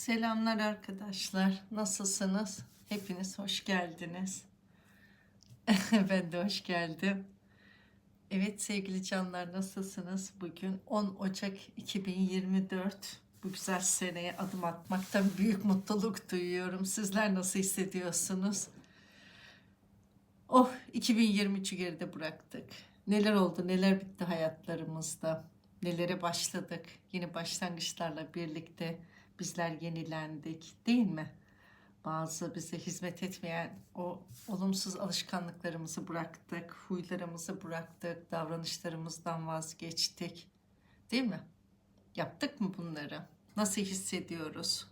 Selamlar arkadaşlar. Nasılsınız? Hepiniz hoş geldiniz. ben de hoş geldim. Evet sevgili canlar nasılsınız? Bugün 10 Ocak 2024. Bu güzel seneye adım atmaktan büyük mutluluk duyuyorum. Sizler nasıl hissediyorsunuz? Oh 2023'ü geride bıraktık. Neler oldu, neler bitti hayatlarımızda. Nelere başladık. Yeni başlangıçlarla birlikte bizler yenilendik değil mi? Bazı bize hizmet etmeyen o olumsuz alışkanlıklarımızı bıraktık, huylarımızı bıraktık, davranışlarımızdan vazgeçtik. Değil mi? Yaptık mı bunları? Nasıl hissediyoruz?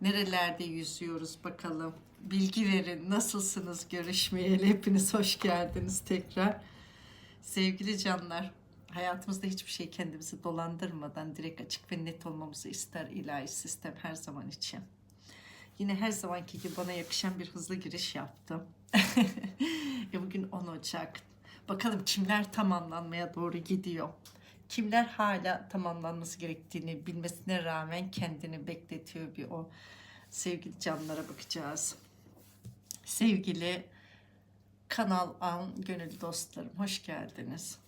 Nerelerde yüzüyoruz bakalım? Bilgi verin. Nasılsınız görüşmeyeli? Hepiniz hoş geldiniz tekrar. Sevgili canlar, hayatımızda hiçbir şey kendimizi dolandırmadan direkt açık ve net olmamızı ister ilahi sistem her zaman için. Yine her zamanki gibi bana yakışan bir hızlı giriş yaptım. e bugün 10 Ocak. Bakalım kimler tamamlanmaya doğru gidiyor. Kimler hala tamamlanması gerektiğini bilmesine rağmen kendini bekletiyor bir o sevgili canlara bakacağız. Sevgili Kanal An gönül dostlarım hoş geldiniz.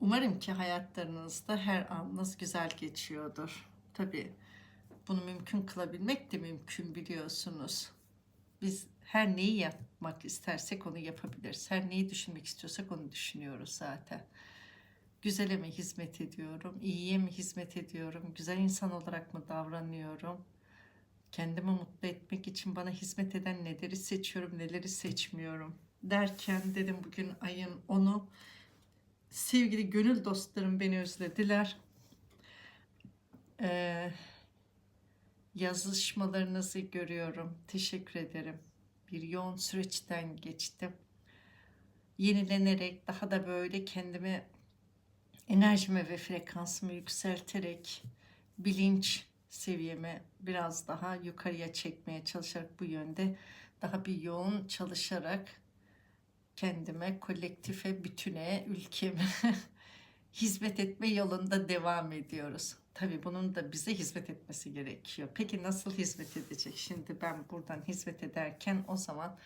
Umarım ki hayatlarınızda her anınız güzel geçiyordur. Tabii bunu mümkün kılabilmek de mümkün biliyorsunuz. Biz her neyi yapmak istersek onu yapabiliriz. Her neyi düşünmek istiyorsak onu düşünüyoruz zaten. Güzele mi hizmet ediyorum? İyiye mi hizmet ediyorum? Güzel insan olarak mı davranıyorum? Kendimi mutlu etmek için bana hizmet eden neleri seçiyorum, neleri seçmiyorum derken dedim bugün ayın 10'u sevgili gönül dostlarım beni özlediler. Ee, yazışmalarınızı görüyorum. Teşekkür ederim. Bir yoğun süreçten geçtim. Yenilenerek daha da böyle kendimi enerjimi ve frekansımı yükselterek bilinç seviyemi biraz daha yukarıya çekmeye çalışarak bu yönde daha bir yoğun çalışarak kendime, kolektife, bütüne, ülkeme hizmet etme yolunda devam ediyoruz. Tabii bunun da bize hizmet etmesi gerekiyor. Peki nasıl hizmet edecek? Şimdi ben buradan hizmet ederken o zaman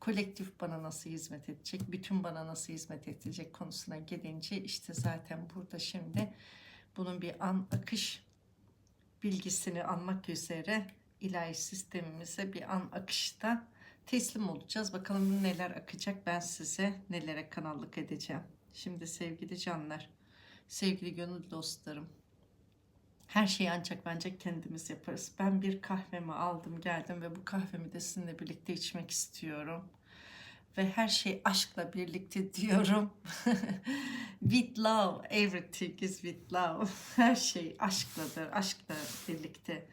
kolektif bana nasıl hizmet edecek, bütün bana nasıl hizmet edecek konusuna gelince işte zaten burada şimdi bunun bir an akış bilgisini almak üzere ilahi sistemimize bir an akışta teslim olacağız. Bakalım neler akacak ben size nelere kanallık edeceğim. Şimdi sevgili canlar, sevgili gönül dostlarım. Her şeyi ancak bence kendimiz yaparız. Ben bir kahvemi aldım geldim ve bu kahvemi de sizinle birlikte içmek istiyorum. Ve her şey aşkla birlikte diyorum. with love, everything is with love. Her şey aşkladır, aşkla birlikte.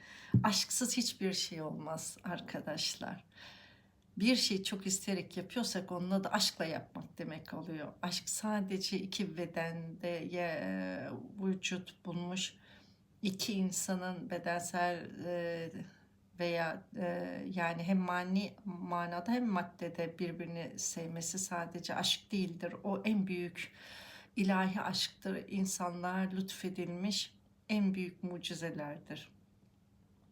Aşksız hiçbir şey olmaz arkadaşlar bir şeyi çok isteyerek yapıyorsak onunla da aşkla yapmak demek oluyor. Aşk sadece iki bedende ya, vücut bulmuş iki insanın bedensel e, veya e, yani hem mani manada hem maddede birbirini sevmesi sadece aşk değildir. O en büyük ilahi aşktır. İnsanlar lütfedilmiş en büyük mucizelerdir.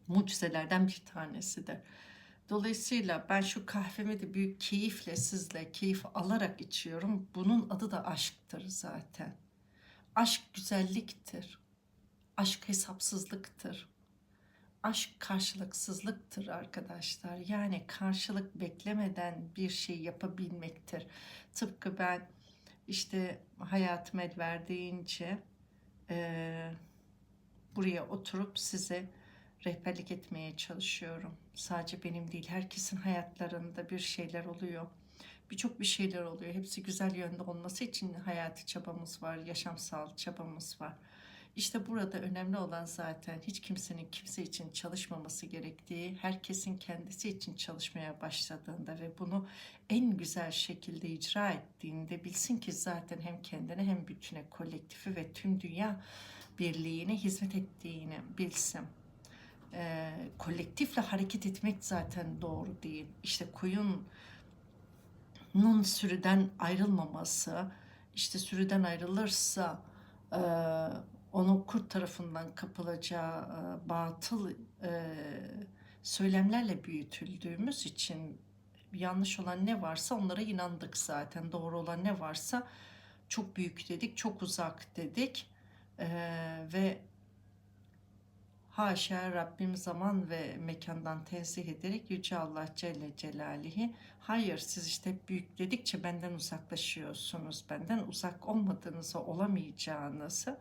Mucizelerden bir tanesidir. Dolayısıyla ben şu kahvemi de büyük keyifle sizle keyif alarak içiyorum. Bunun adı da aşktır zaten. Aşk güzelliktir. Aşk hesapsızlıktır. Aşk karşılıksızlıktır arkadaşlar. Yani karşılık beklemeden bir şey yapabilmektir. Tıpkı ben işte hayatım el verdiğince e, buraya oturup size rehberlik etmeye çalışıyorum. Sadece benim değil, herkesin hayatlarında bir şeyler oluyor. Birçok bir şeyler oluyor. Hepsi güzel yönde olması için hayati çabamız var, yaşamsal çabamız var. İşte burada önemli olan zaten hiç kimsenin kimse için çalışmaması gerektiği, herkesin kendisi için çalışmaya başladığında ve bunu en güzel şekilde icra ettiğinde bilsin ki zaten hem kendine hem bütüne, kolektifi ve tüm dünya birliğine hizmet ettiğini bilsin e, kolektifle hareket etmek zaten doğru değil. İşte koyunun sürüden ayrılmaması, işte sürüden ayrılırsa e, onu kurt tarafından kapılacağı e, batıl e, söylemlerle büyütüldüğümüz için yanlış olan ne varsa onlara inandık zaten. Doğru olan ne varsa çok büyük dedik, çok uzak dedik. Ee, ve haşa Rabbim zaman ve mekandan tenzih ederek Yüce Allah Celle Celalihi hayır siz işte büyük dedikçe benden uzaklaşıyorsunuz. Benden uzak olmadığınızı, olamayacağınızı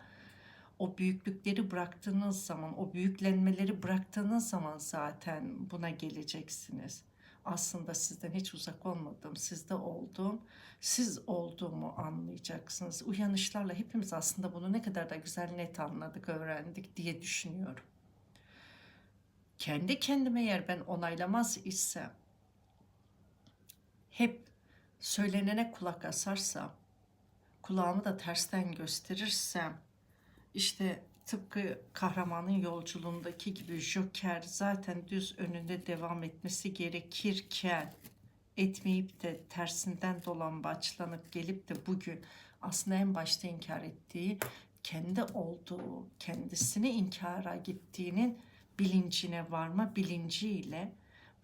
o büyüklükleri bıraktığınız zaman, o büyüklenmeleri bıraktığınız zaman zaten buna geleceksiniz. Aslında sizden hiç uzak olmadım, sizde olduğum, siz olduğumu anlayacaksınız. Uyanışlarla hepimiz aslında bunu ne kadar da güzel net anladık, öğrendik diye düşünüyorum. Kendi kendime eğer ben onaylamaz isem, hep söylenene kulak asarsam, kulağımı da tersten gösterirsem, işte tıpkı kahramanın yolculuğundaki gibi Joker zaten düz önünde devam etmesi gerekirken etmeyip de tersinden dolambaçlanıp gelip de bugün aslında en başta inkar ettiği kendi olduğu, kendisini inkara gittiğinin bilincine varma bilinciyle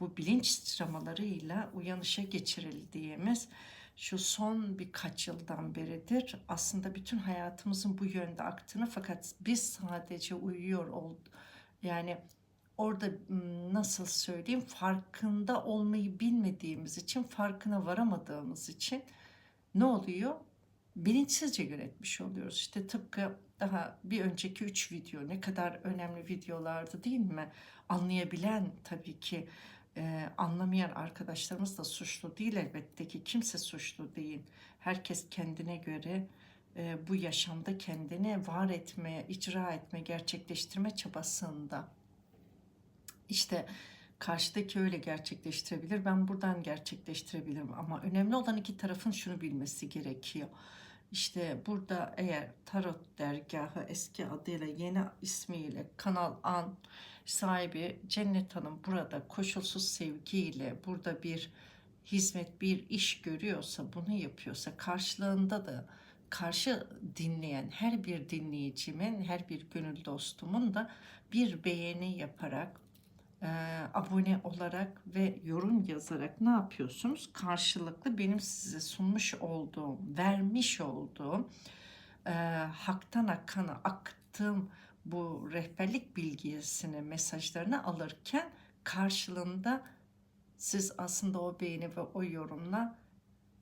bu bilinç sıçramalarıyla uyanışa geçirildiğimiz şu son birkaç yıldan beridir aslında bütün hayatımızın bu yönde aktığını fakat biz sadece uyuyor ol yani orada nasıl söyleyeyim farkında olmayı bilmediğimiz için farkına varamadığımız için ne oluyor? Bilinçsizce yönetmiş oluyoruz. İşte tıpkı daha bir önceki üç video ne kadar önemli videolardı değil mi? Anlayabilen tabii ki e, anlamayan arkadaşlarımız da suçlu değil elbette ki kimse suçlu değil. Herkes kendine göre e, bu yaşamda kendini var etmeye, icra etme, gerçekleştirme çabasında. İşte karşıdaki öyle gerçekleştirebilir, ben buradan gerçekleştirebilirim ama önemli olan iki tarafın şunu bilmesi gerekiyor. İşte burada eğer Tarot Dergahı eski adıyla yeni ismiyle Kanal An sahibi Cennet Hanım burada koşulsuz sevgiyle burada bir hizmet, bir iş görüyorsa, bunu yapıyorsa karşılığında da karşı dinleyen her bir dinleyicimin, her bir gönül dostumun da bir beğeni yaparak, e, abone olarak ve yorum yazarak ne yapıyorsunuz? Karşılıklı benim size sunmuş olduğum, vermiş olduğum, e, haktan akana aktığım bu rehberlik bilgisini, mesajlarını alırken karşılığında siz aslında o beğeni ve o yorumla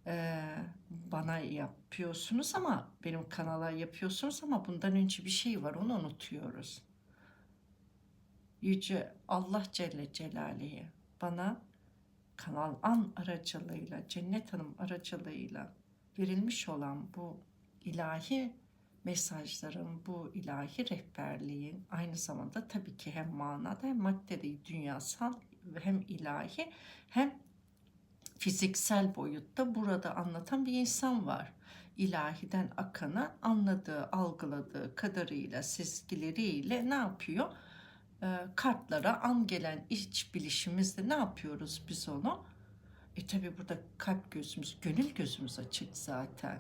e, bana yapıyorsunuz ama benim kanala yapıyorsunuz ama bundan önce bir şey var onu unutuyoruz. Yüce Allah Celle Celaluhu bana Kanal An aracılığıyla, Cennet Hanım aracılığıyla verilmiş olan bu ilahi mesajların, bu ilahi rehberliğin aynı zamanda tabii ki hem manada hem maddede, dünyasal hem ilahi hem fiziksel boyutta burada anlatan bir insan var. İlahiden akana anladığı, algıladığı kadarıyla, sezgileriyle ne yapıyor? Ee, kartlara an gelen iç bilişimizde ne yapıyoruz biz onu? E tabi burada kalp gözümüz, gönül gözümüz açık zaten.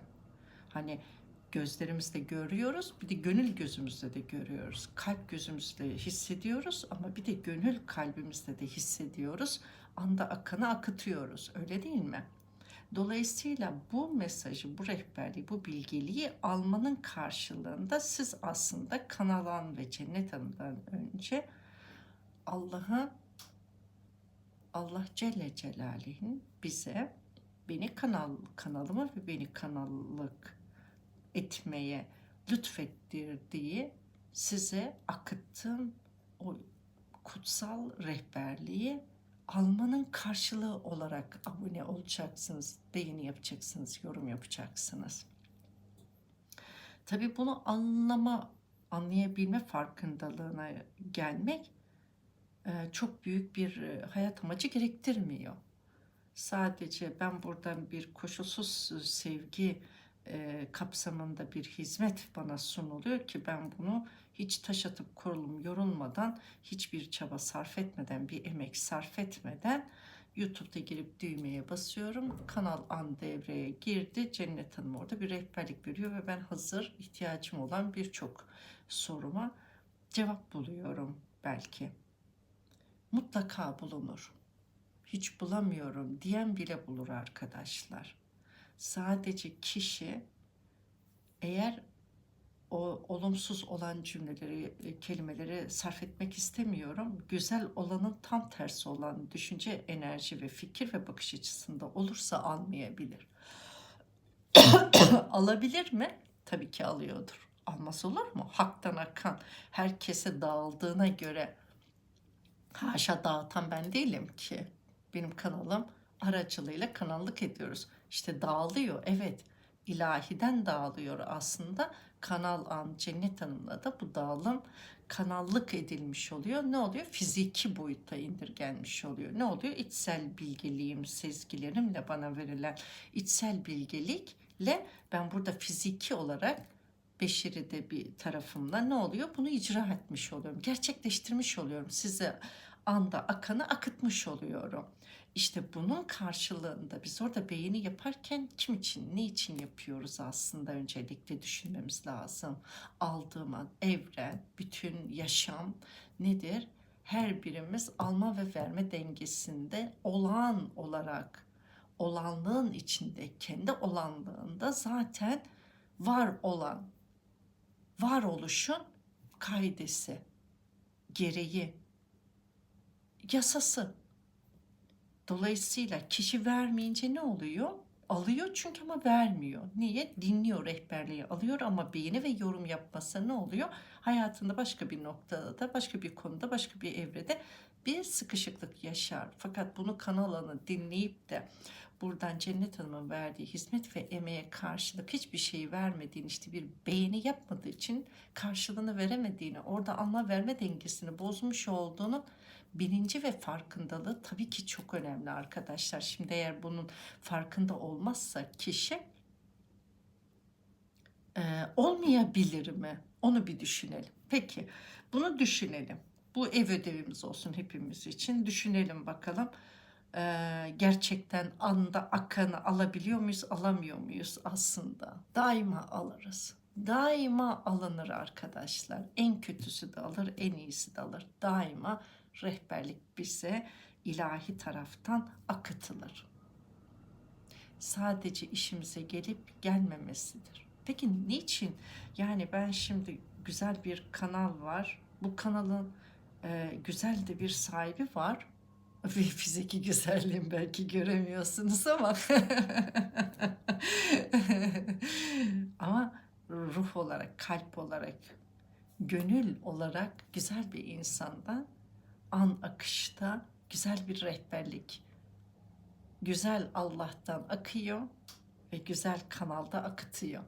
Hani gözlerimizle görüyoruz, bir de gönül gözümüzle de görüyoruz. Kalp gözümüzle hissediyoruz ama bir de gönül kalbimizle de hissediyoruz. Anda akanı akıtıyoruz, öyle değil mi? Dolayısıyla bu mesajı, bu rehberliği, bu bilgeliği almanın karşılığında siz aslında kanalan ve cennet hanımdan önce Allah'ı Allah Celle Celaluhu'nun bize beni kanal kanalımı ve beni kanallık etmeye lütfettirdiği size akıttığım o kutsal rehberliği almanın karşılığı olarak abone olacaksınız, beğeni yapacaksınız, yorum yapacaksınız. Tabii bunu anlama, anlayabilme farkındalığına gelmek e, çok büyük bir e, hayat amacı gerektirmiyor. Sadece ben buradan bir koşulsuz sevgi e, kapsamında bir hizmet bana sunuluyor ki ben bunu hiç taş atıp kurulum yorulmadan, hiçbir çaba sarf etmeden, bir emek sarf etmeden YouTube'da girip düğmeye basıyorum. Kanal an devreye girdi. Cennet Hanım orada bir rehberlik veriyor ve ben hazır ihtiyacım olan birçok soruma cevap buluyorum belki. Mutlaka bulunur. Hiç bulamıyorum diyen bile bulur arkadaşlar. Sadece kişi eğer o olumsuz olan cümleleri, e, kelimeleri sarf etmek istemiyorum. Güzel olanın tam tersi olan düşünce, enerji ve fikir ve bakış açısında olursa almayabilir. Alabilir mi? Tabii ki alıyordur. Almaz olur mu? Haktan akan herkese dağıldığına göre haşa dağıtan ben değilim ki. Benim kanalım aracılığıyla kanallık ediyoruz. İşte dağılıyor evet ilahiden dağılıyor aslında. Kanal An Cennet Hanım'la da bu dağılım kanallık edilmiş oluyor. Ne oluyor? Fiziki boyutta indirgenmiş oluyor. Ne oluyor? İçsel bilgeliğim, sezgilerimle bana verilen içsel bilgelikle ben burada fiziki olarak beşeri de bir tarafımla ne oluyor? Bunu icra etmiş oluyorum. Gerçekleştirmiş oluyorum. Size anda akanı akıtmış oluyorum. İşte bunun karşılığında biz orada beğeni yaparken kim için, ne için yapıyoruz aslında öncelikle düşünmemiz lazım. Aldığım an, evren, bütün yaşam nedir? Her birimiz alma ve verme dengesinde olağan olarak, olanlığın içinde, kendi olanlığında zaten var olan, varoluşun kaidesi, gereği, yasası. Dolayısıyla kişi vermeyince ne oluyor? Alıyor çünkü ama vermiyor. Niye? Dinliyor rehberliği alıyor ama beğeni ve yorum yapmasa ne oluyor? Hayatında başka bir noktada da başka bir konuda başka bir evrede bir sıkışıklık yaşar. Fakat bunu kanalını dinleyip de buradan Cennet Hanım'ın verdiği hizmet ve emeğe karşılık hiçbir şey vermediğini işte bir beğeni yapmadığı için karşılığını veremediğini orada alma verme dengesini bozmuş olduğunu bilinci ve farkındalığı tabii ki çok önemli arkadaşlar. Şimdi eğer bunun farkında olmazsa kişi e, olmayabilir mi? Onu bir düşünelim. Peki bunu düşünelim. Bu ev ödevimiz olsun hepimiz için. Düşünelim bakalım. Ee, gerçekten anda akanı alabiliyor muyuz, alamıyor muyuz aslında? Daima alırız. Daima alınır arkadaşlar. En kötüsü de alır, en iyisi de alır. Daima rehberlik bize ilahi taraftan akıtılır. Sadece işimize gelip gelmemesidir. Peki niçin? Yani ben şimdi güzel bir kanal var. Bu kanalın e, güzel de bir sahibi var. Ve fiziki güzelliğim belki göremiyorsunuz ama ama ruh olarak, kalp olarak, gönül olarak güzel bir insandan an akışta güzel bir rehberlik. Güzel Allah'tan akıyor ve güzel kanalda akıtıyor.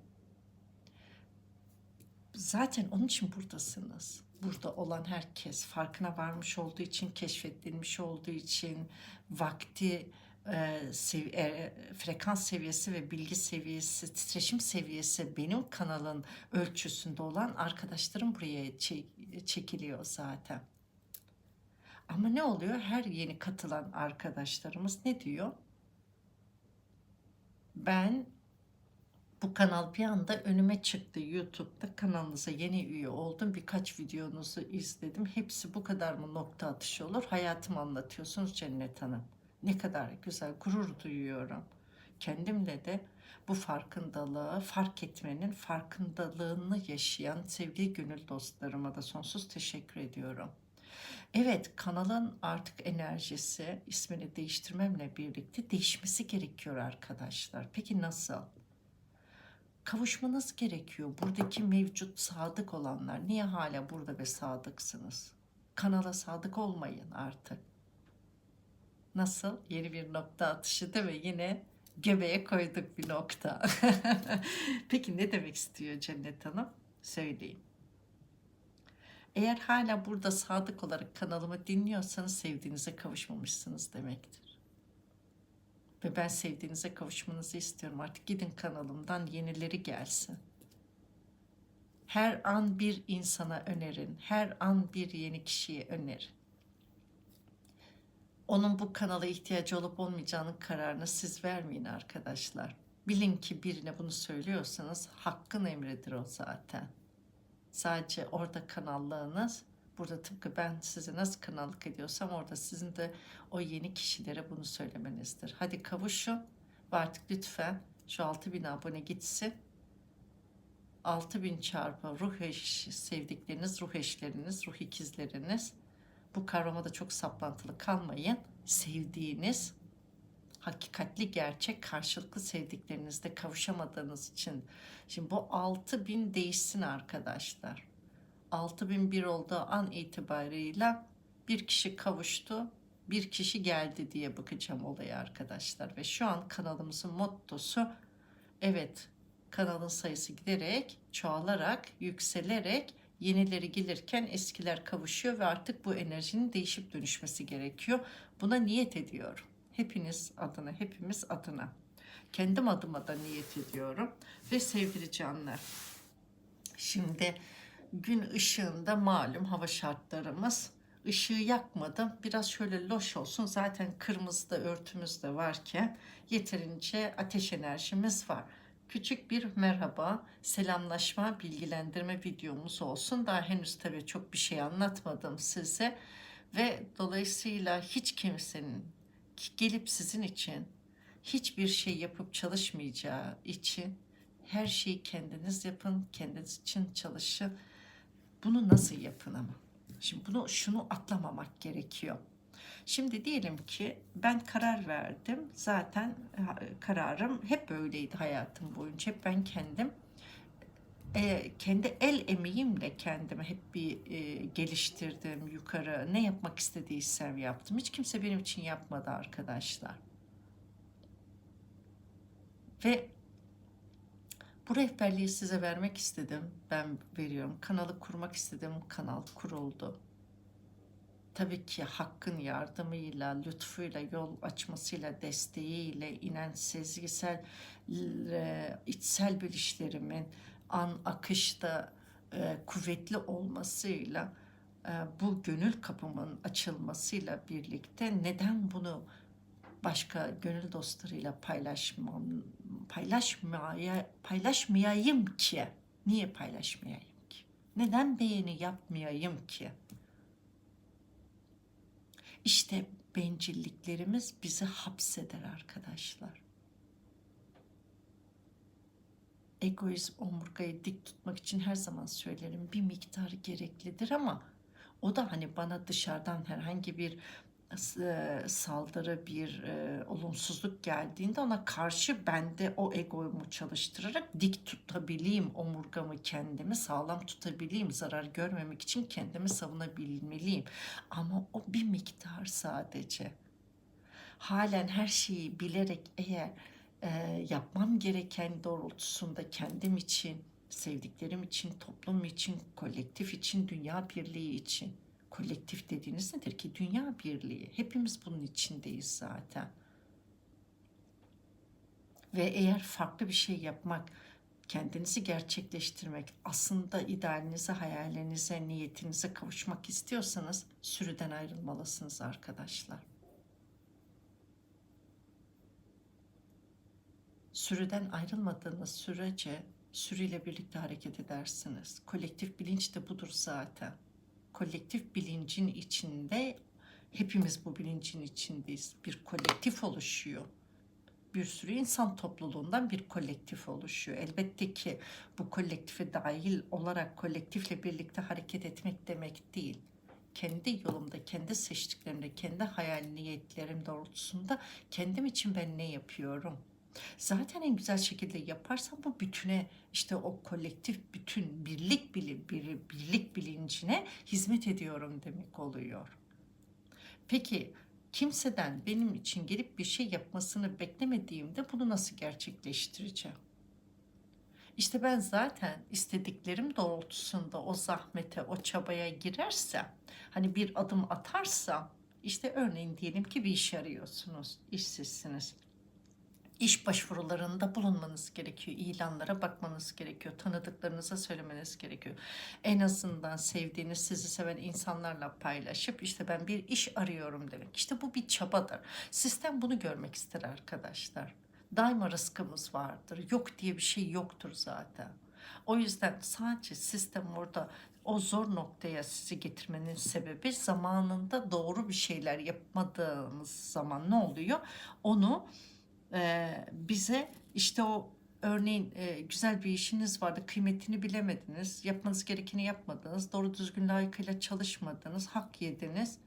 Zaten onun için buradasınız. Burada olan herkes farkına varmış olduğu için, keşfedilmiş olduğu için, vakti, e, sev, e, frekans seviyesi ve bilgi seviyesi, titreşim seviyesi benim kanalın ölçüsünde olan arkadaşlarım buraya çekiliyor zaten. Ama ne oluyor? Her yeni katılan arkadaşlarımız ne diyor? Ben bu kanal bir anda önüme çıktı YouTube'da kanalınıza yeni üye oldum birkaç videonuzu izledim hepsi bu kadar mı nokta atışı olur hayatımı anlatıyorsunuz Cennet Hanım ne kadar güzel gurur duyuyorum kendimle de bu farkındalığı fark etmenin farkındalığını yaşayan sevgili gönül dostlarıma da sonsuz teşekkür ediyorum. Evet kanalın artık enerjisi ismini değiştirmemle birlikte değişmesi gerekiyor arkadaşlar. Peki nasıl? Kavuşmanız gerekiyor. Buradaki mevcut sadık olanlar niye hala burada ve sadıksınız? Kanala sadık olmayın artık. Nasıl? Yeni bir nokta atışı değil mi? Yine göbeğe koyduk bir nokta. Peki ne demek istiyor Cennet Hanım? Söyleyeyim. Eğer hala burada sadık olarak kanalımı dinliyorsanız sevdiğinize kavuşmamışsınız demektir. Ve ben sevdiğinize kavuşmanızı istiyorum. Artık gidin kanalımdan yenileri gelsin. Her an bir insana önerin. Her an bir yeni kişiye önerin. Onun bu kanala ihtiyacı olup olmayacağının kararını siz vermeyin arkadaşlar. Bilin ki birine bunu söylüyorsanız hakkın emridir o zaten. Sadece orada kanallığınız burada tıpkı ben size nasıl kanallık ediyorsam orada sizin de o yeni kişilere bunu söylemenizdir. Hadi kavuşun ve artık lütfen şu 6000 abone gitsin. 6000 çarpı ruh eş sevdikleriniz, ruh eşleriniz, ruh ikizleriniz. Bu kavrama da çok saplantılı kalmayın. Sevdiğiniz, hakikatli gerçek karşılıklı sevdiklerinizde kavuşamadığınız için. Şimdi bu 6000 değişsin arkadaşlar. 6001 olduğu an itibarıyla bir kişi kavuştu, bir kişi geldi diye bakacağım olaya arkadaşlar. Ve şu an kanalımızın mottosu evet kanalın sayısı giderek, çoğalarak, yükselerek yenileri gelirken eskiler kavuşuyor ve artık bu enerjinin değişip dönüşmesi gerekiyor. Buna niyet ediyorum. Hepiniz adına, hepimiz adına. Kendim adıma da niyet ediyorum. Ve sevgili canlar, şimdi gün ışığında malum hava şartlarımız ışığı yakmadım. Biraz şöyle loş olsun. Zaten kırmızıda örtümüz de varken yeterince ateş enerjimiz var. Küçük bir merhaba, selamlaşma, bilgilendirme videomuz olsun. Daha henüz tabii çok bir şey anlatmadım size. Ve dolayısıyla hiç kimsenin gelip sizin için hiçbir şey yapıp çalışmayacağı için her şeyi kendiniz yapın, kendiniz için çalışın. Bunu nasıl yapın ama? Şimdi bunu şunu atlamamak gerekiyor. Şimdi diyelim ki ben karar verdim. Zaten kararım hep böyleydi hayatım boyunca. Hep ben kendim e, kendi el emeğimle kendimi hep bir e, geliştirdim yukarı. Ne yapmak istediysem yaptım. Hiç kimse benim için yapmadı arkadaşlar. Ve bu rehberliği size vermek istedim. Ben veriyorum. Kanalı kurmak istedim. Kanal kuruldu. Tabii ki Hakk'ın yardımıyla, lütfuyla, yol açmasıyla, desteğiyle, inen sezgisel, e, içsel bilişlerimin an akışta e, kuvvetli olmasıyla, e, bu gönül kapımın açılmasıyla birlikte neden bunu başka gönül dostlarıyla paylaşmam, paylaşmaya, paylaşmayayım ki? Niye paylaşmayayım ki? Neden beğeni yapmayayım ki? İşte bencilliklerimiz bizi hapseder arkadaşlar. Egoist omurgayı dik tutmak için her zaman söylerim bir miktar gereklidir ama o da hani bana dışarıdan herhangi bir e, saldırı, bir e, olumsuzluk geldiğinde ona karşı ben de o egomu çalıştırarak dik tutabileyim, omurgamı kendimi sağlam tutabileyim, zarar görmemek için kendimi savunabilmeliyim. Ama o bir miktar sadece. Halen her şeyi bilerek eğer e, yapmam gereken doğrultusunda kendim için, sevdiklerim için, toplum için, kolektif için, dünya birliği için kolektif dediğiniz nedir ki? Dünya birliği. Hepimiz bunun içindeyiz zaten. Ve eğer farklı bir şey yapmak, kendinizi gerçekleştirmek, aslında idealinize, hayallerinize, niyetinize kavuşmak istiyorsanız sürüden ayrılmalısınız arkadaşlar. Sürüden ayrılmadığınız sürece sürüyle birlikte hareket edersiniz. Kolektif bilinç de budur zaten kolektif bilincin içinde hepimiz bu bilincin içindeyiz. Bir kolektif oluşuyor. Bir sürü insan topluluğundan bir kolektif oluşuyor. Elbette ki bu kolektife dahil olarak kolektifle birlikte hareket etmek demek değil. Kendi yolumda, kendi seçtiklerimde, kendi hayal niyetlerim doğrultusunda kendim için ben ne yapıyorum? Zaten en güzel şekilde yaparsam bu bütüne işte o kolektif bütün birlik bili, bir, birlik bilincine hizmet ediyorum demek oluyor. Peki kimseden benim için gelip bir şey yapmasını beklemediğimde bunu nasıl gerçekleştireceğim? İşte ben zaten istediklerim doğrultusunda o zahmete, o çabaya girersem, hani bir adım atarsam, işte örneğin diyelim ki bir iş arıyorsunuz, işsizsiniz İş başvurularında bulunmanız gerekiyor. İlanlara bakmanız gerekiyor. Tanıdıklarınıza söylemeniz gerekiyor. En azından sevdiğiniz, sizi seven insanlarla paylaşıp işte ben bir iş arıyorum demek. İşte bu bir çabadır. Sistem bunu görmek ister arkadaşlar. Daima rızkımız vardır. Yok diye bir şey yoktur zaten. O yüzden sadece sistem orada o zor noktaya sizi getirmenin sebebi zamanında doğru bir şeyler yapmadığımız zaman ne oluyor? Onu e, bize işte o örneğin e, güzel bir işiniz vardı kıymetini bilemediniz yapmanız gerekeni yapmadınız doğru düzgün layıkıyla çalışmadınız hak yediniz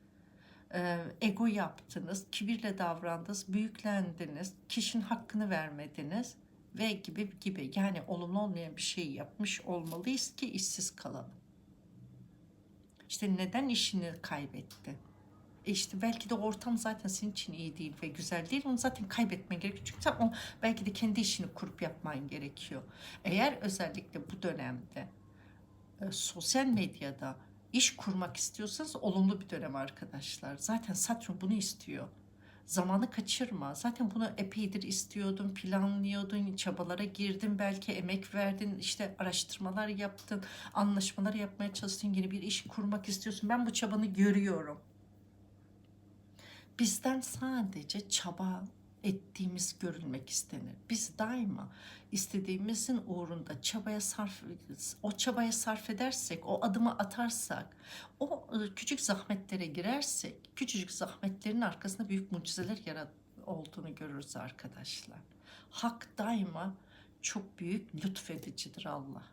e, ego yaptınız kibirle davrandınız büyüklendiniz kişinin hakkını vermediniz ve gibi gibi yani olumlu olmayan bir şey yapmış olmalıyız ki işsiz kalalım. İşte neden işini kaybetti? E işte belki de ortam zaten senin için iyi değil ve güzel değil. Onu zaten kaybetmen gerekiyor. Çünkü sen o belki de kendi işini kurup yapman gerekiyor. Eğer özellikle bu dönemde e, sosyal medyada iş kurmak istiyorsanız olumlu bir dönem arkadaşlar. Zaten Satürn bunu istiyor. Zamanı kaçırma. Zaten bunu epeydir istiyordun, planlıyordun, çabalara girdin, belki emek verdin, işte araştırmalar yaptın, anlaşmalar yapmaya çalıştın, yeni bir iş kurmak istiyorsun. Ben bu çabanı görüyorum. Bizden sadece çaba ettiğimiz görülmek istenir. Biz daima istediğimizin uğrunda çabaya sarf o çabaya sarf edersek, o adımı atarsak, o e, küçük zahmetlere girersek, küçücük zahmetlerin arkasında büyük mucizeler yarat olduğunu görürüz arkadaşlar. Hak daima çok büyük lütfedicidir Allah.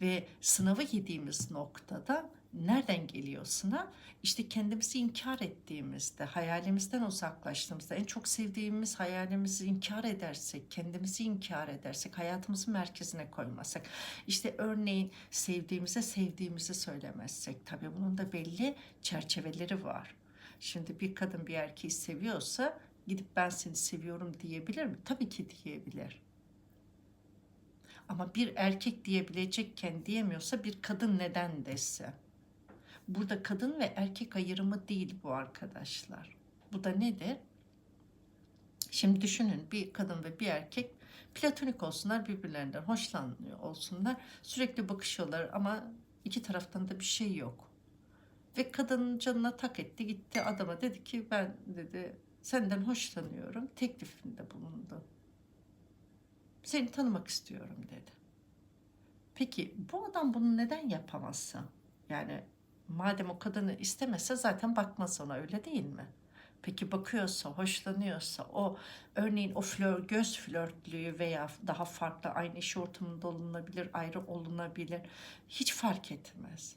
Ve sınavı yediğimiz noktada nereden geliyor sınav? İşte kendimizi inkar ettiğimizde, hayalimizden uzaklaştığımızda, en çok sevdiğimiz hayalimizi inkar edersek, kendimizi inkar edersek, hayatımızı merkezine koymazsak, işte örneğin sevdiğimize sevdiğimizi söylemezsek, tabii bunun da belli çerçeveleri var. Şimdi bir kadın bir erkeği seviyorsa gidip ben seni seviyorum diyebilir mi? Tabii ki diyebilir. Ama bir erkek diyebilecekken diyemiyorsa bir kadın neden dese? Burada kadın ve erkek ayrımı değil bu arkadaşlar. Bu da nedir? Şimdi düşünün bir kadın ve bir erkek platonik olsunlar birbirlerinden hoşlanıyor olsunlar sürekli bakışıyorlar ama iki taraftan da bir şey yok. Ve kadının canına tak etti gitti adama dedi ki ben dedi senden hoşlanıyorum teklifinde bulundu. Seni tanımak istiyorum dedi. Peki bu adam bunu neden yapamazsa? Yani madem o kadını istemese zaten bakmaz ona öyle değil mi? Peki bakıyorsa, hoşlanıyorsa o örneğin o flör, göz flörtlüğü veya daha farklı aynı iş ortamında olunabilir, ayrı olunabilir. Hiç fark etmez.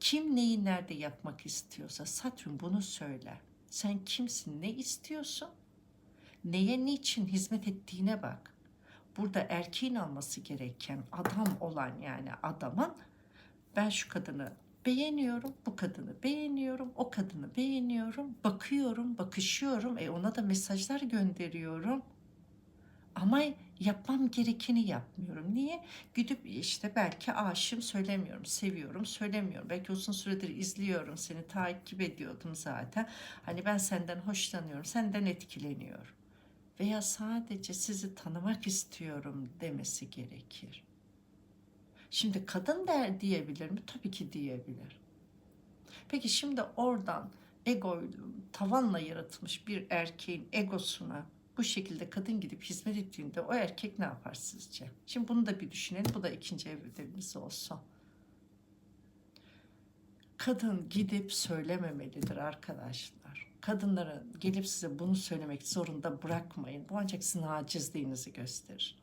Kim neyi nerede yapmak istiyorsa Satürn bunu söyler. Sen kimsin, ne istiyorsun? Neye niçin hizmet ettiğine bak. Burada erkeğin alması gereken adam olan yani adamın ben şu kadını beğeniyorum, bu kadını beğeniyorum, o kadını beğeniyorum, bakıyorum, bakışıyorum, e ona da mesajlar gönderiyorum. Ama yapmam gerekeni yapmıyorum. Niye? Gidip işte belki aşığım söylemiyorum, seviyorum söylemiyorum. Belki uzun süredir izliyorum, seni takip ediyordum zaten. Hani ben senden hoşlanıyorum, senden etkileniyorum. Veya sadece sizi tanımak istiyorum demesi gerekir. Şimdi kadın der diyebilir mi? Tabii ki diyebilir. Peki şimdi oradan ego tavanla yaratılmış bir erkeğin egosuna bu şekilde kadın gidip hizmet ettiğinde o erkek ne yapar sizce? Şimdi bunu da bir düşünelim. Bu da ikinci evredemiz olsun. Kadın gidip söylememelidir arkadaşlar. Kadınlara gelip size bunu söylemek zorunda bırakmayın. Bu ancak sizin acizliğinizi gösterir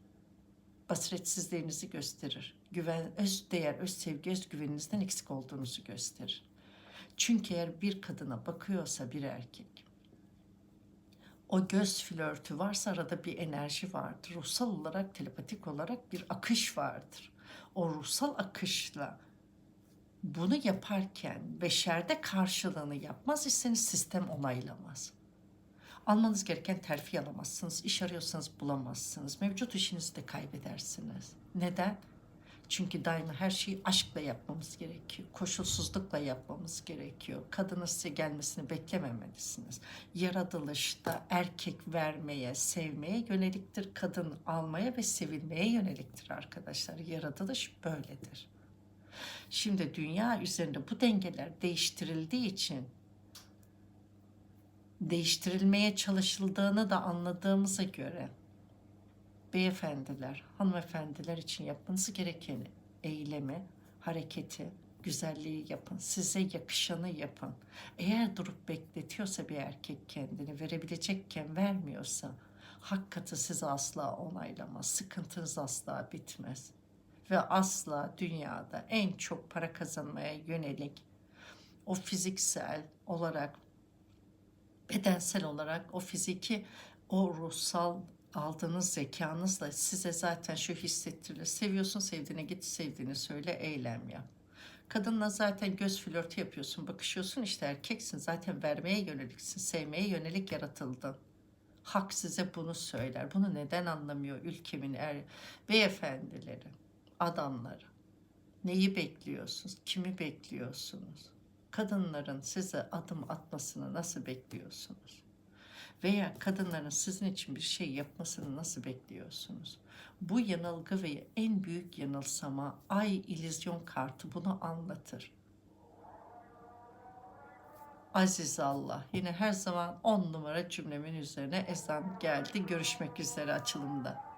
basiretsizliğinizi gösterir. Güven, öz değer, öz sevgi, öz güveninizden eksik olduğunuzu gösterir. Çünkü eğer bir kadına bakıyorsa bir erkek, o göz flörtü varsa arada bir enerji vardır. Ruhsal olarak, telepatik olarak bir akış vardır. O ruhsal akışla bunu yaparken beşerde karşılığını yapmaz iseniz sistem onaylamaz. Almanız gereken terfi alamazsınız. İş arıyorsanız bulamazsınız. Mevcut işinizi de kaybedersiniz. Neden? Çünkü daima her şeyi aşkla yapmamız gerekiyor. Koşulsuzlukla yapmamız gerekiyor. Kadının size gelmesini beklememelisiniz. Yaratılışta erkek vermeye, sevmeye yöneliktir. Kadın almaya ve sevilmeye yöneliktir arkadaşlar. Yaratılış böyledir. Şimdi dünya üzerinde bu dengeler değiştirildiği için değiştirilmeye çalışıldığını da anladığımıza göre beyefendiler, hanımefendiler için yapmanız gereken eylemi, hareketi, güzelliği yapın. Size yakışanı yapın. Eğer durup bekletiyorsa bir erkek kendini verebilecekken vermiyorsa hak katı sizi asla onaylamaz. Sıkıntınız asla bitmez. Ve asla dünyada en çok para kazanmaya yönelik o fiziksel olarak bedensel olarak o fiziki o ruhsal aldığınız zekanızla size zaten şu hissettirilir. Seviyorsun sevdiğine git sevdiğini söyle eylem yap. Kadınla zaten göz flörtü yapıyorsun, bakışıyorsun işte erkeksin. Zaten vermeye yöneliksin, sevmeye yönelik yaratıldın. Hak size bunu söyler. Bunu neden anlamıyor ülkemin er, beyefendileri, adamları? Neyi bekliyorsunuz? Kimi bekliyorsunuz? Kadınların size adım atmasını nasıl bekliyorsunuz? Veya kadınların sizin için bir şey yapmasını nasıl bekliyorsunuz? Bu yanılgı ve en büyük yanılsama ay illüzyon kartı bunu anlatır. Aziz Allah. Yine her zaman on numara cümlemin üzerine ezan geldi. Görüşmek üzere açılımda.